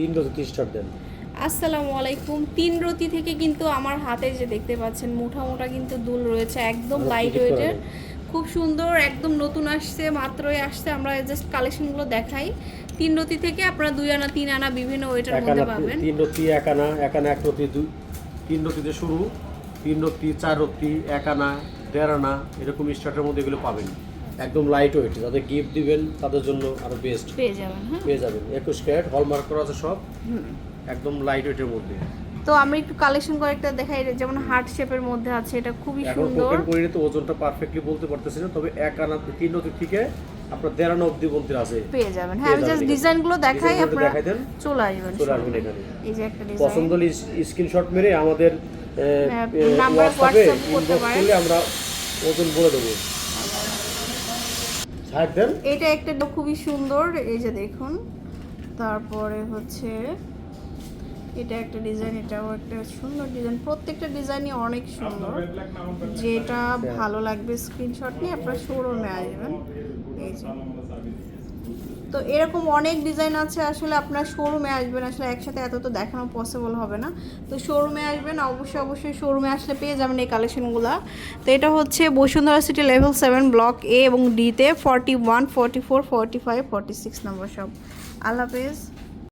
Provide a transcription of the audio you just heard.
তিন রতি স্টার্ট দেন। আসসালামু আলাইকুম। তিন রতি থেকে কিন্তু আমার হাতে যে দেখতে পাচ্ছেন মোটা মোটা কিন্তু দুল রয়েছে একদম লাইট edit ওয়েটের খুব সুন্দর একদম নতুন আসছে মাত্রই আসছে। আমরা জাস্ট কালেকশনগুলো দেখাই। তিন রতি থেকে আপনারা দুই আনা তিন আনা বিভিন্ন ওয়েটের মধ্যে পাবেন। তিন রতি এক আনা এক আনা এক রতি দুই তিন রতিতে শুরু তিন রতি চার রতি এক আনা দেড় আনা এরকম স্টার্টের মধ্যে এগুলো পাবেন। একদম লাইট ওয়েট যাদের গিফট দিবেন তাদের জন্য আরও বেস্ট পেয়ে যাবেন হ্যাঁ। পেয়ে যাবেন। একুশ ক্যারেট হলমার্ক করা আছে সব। একদম লাইট ওয়েটের মধ্যে। তো আমি একটু কালেকশন করে একটা দেখাই যেমন হার্ট শেপের মধ্যে আছে এটা খুবই এখন সুন্দর। কোকেন করিনি তো ওজনটা পারফেক্টলি বলতে পারতেছি না তবে এক আনা তিন রতি থেকে আপনার দেড় আনা অব্দি বলতে আছে। পেয়ে যাবেন। হ্যাঁ আমি জাস্ট। ডিজাইনগুলো দেখাই আপনারা দেখাই দেন। চলে আসবেন চলে আসবেন এখানে। এই যে একটা পছন্দ ডিজাইন হলে স্ক্রিনশট মেরে আমাদের নাম্বার হোয়াটসঅ্যাপে WhatsApp করতে পারেন। আমরা ওজন বলে দেবো। ছাড় দেন। এটা একটা খুবই সুন্দর এই যে দেখুন। তারপরে হচ্ছে এটা একটা ডিজাইন এটাও একটা সুন্দর ডিজাইন। প্রত্যেকটা ডিজাইনই অনেক সুন্দর। যেটা ভালো লাগবে স্ক্রিনশট নিয়ে আপনারা শোরুমে আসবেন এই যে। তো এরকম অনেক ডিজাইন আছে, আসলে আপনার শোরুমে আসবেন, আসলে একসাথে এত তো দেখানো পসিবল হবে না। তো শোরুমে আসবেন, অবশ্যই অবশ্যই শোরুমে আসলে পেয়ে যাবেন এই কালেকশনগুলো তো এটা হচ্ছে Bashundhara city level seven block A এবং ডিতে forty one forty four forty five forty six number সব আল্লাহ হাফেজ।